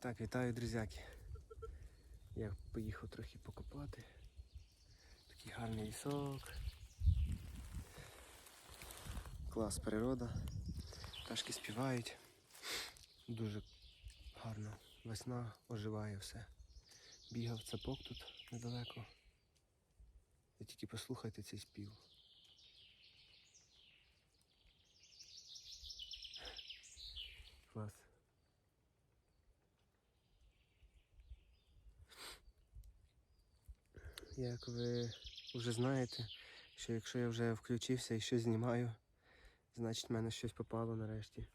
Так, вітаю, друзяки. Я поїхав трохи покопати. Такий гарний лісок. Клас природа. Пташки співають. Дуже гарно. Весна оживає все. Бігав цапок тут недалеко. Ви тільки послухайте цей спів. Клас. Як ви вже знаєте, що якщо я вже включився і щось знімаю, значить в мене щось попало нарешті.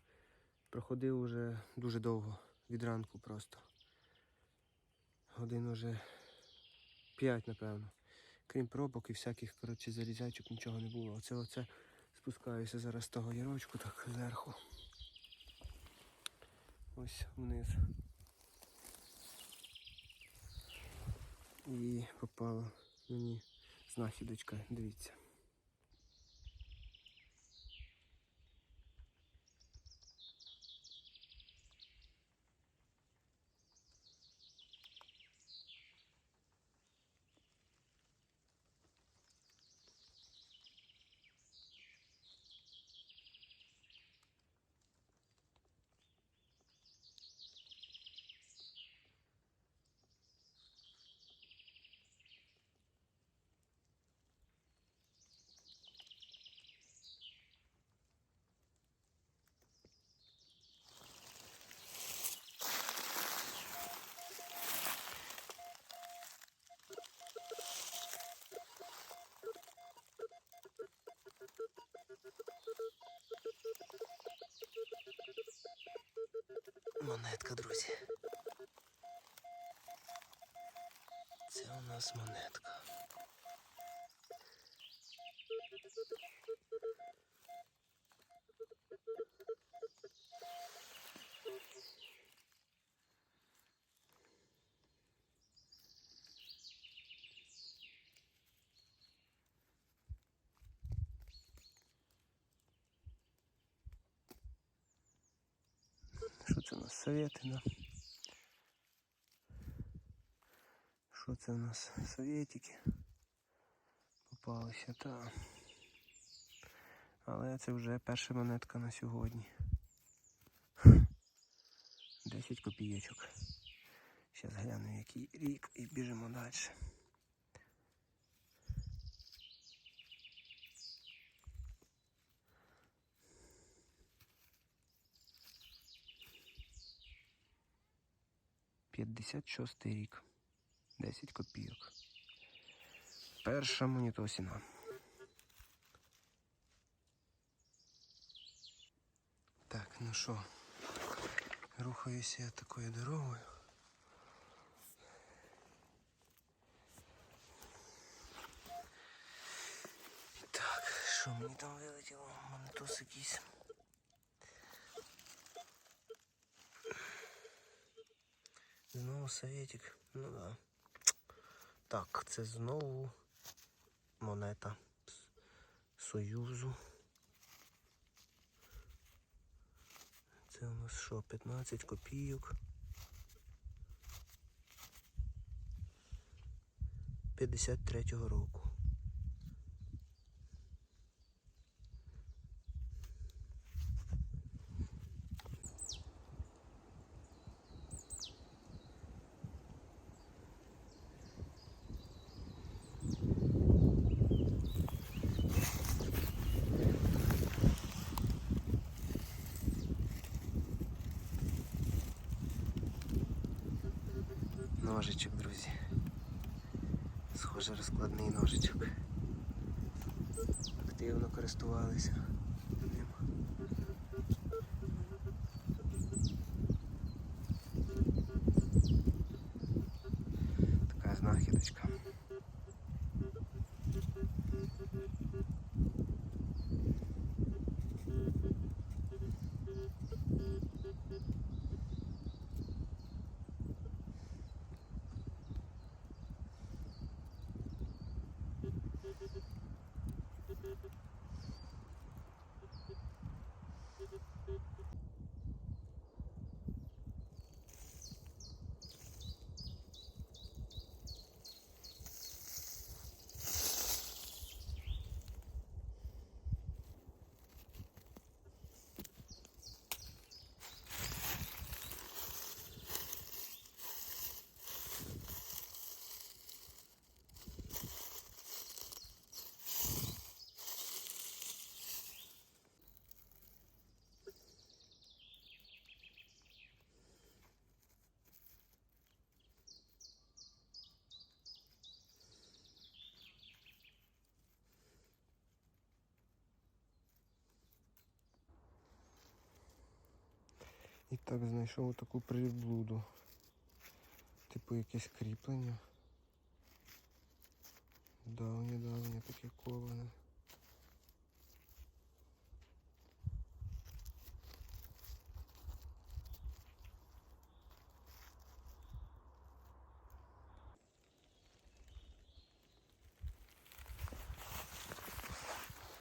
Проходив уже дуже довго, від ранку просто. Годин уже 5, напевно. Крім пробок і всяких, коротше, залізячок нічого не було. Оце оце спускаюся зараз з того ярочку так зверху. Ось вниз. І попала мені знахідочка, дивіться. Монетка, друзі. Це у нас монетка. Це у нас? Советина. Що це у нас? Советики. Попалися, та. Але це вже перша монетка на сьогодні. 10 копійочок. Зараз гляну який рік і біжимо далі. П'ятдесят шостий рік. 10 копійок. Перша монітосіна. Так, ну що, рухаюся я такою дорогою. Так, що мені там вилетіло? Монітос якийсь. Знову советик. Ну да. Так, це знову монета Союзу. Це у нас що, 15 копійок. 53-го року. Ножичок, друзі. Схоже, розкладний ножичок. Активно користувалися І так знайшов таку приблуду. Типу якесь кріплення. Давнє, давнє таке коване.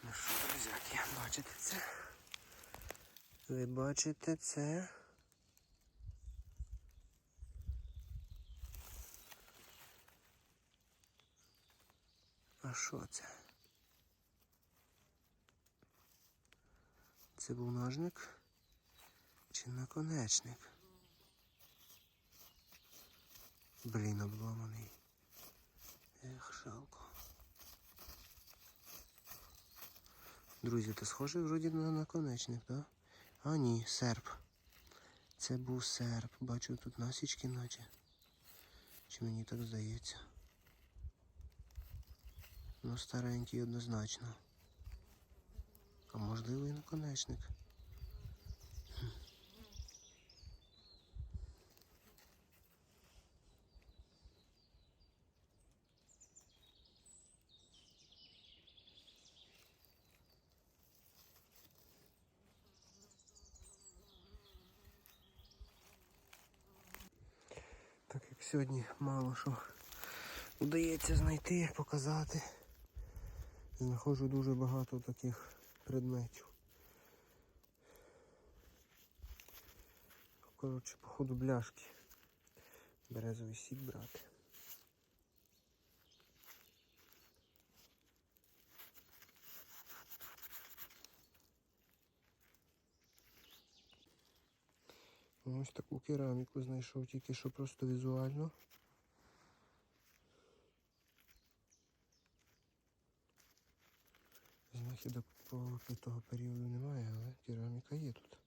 Ну що, друзяки, бачите це? Ви бачите це? А що це? Це був ножник чи наконечник? Блін, обломаний. Ех, жалко. Друзі, це схоже вроді на наконечник, так? Да? А ні, серп. Це був серп. Бачу тут насічки наче. Чи мені так здається? Ну, старенький однозначно. А можливо і наконечник. Сьогодні мало що вдається знайти, показати. Знаходжу дуже багато таких предметів. Коротше, походу бляшки. Березовий сік брати. Ось таку кераміку знайшов тільки що просто візуально. Знахідок по того періоду немає, але кераміка є тут.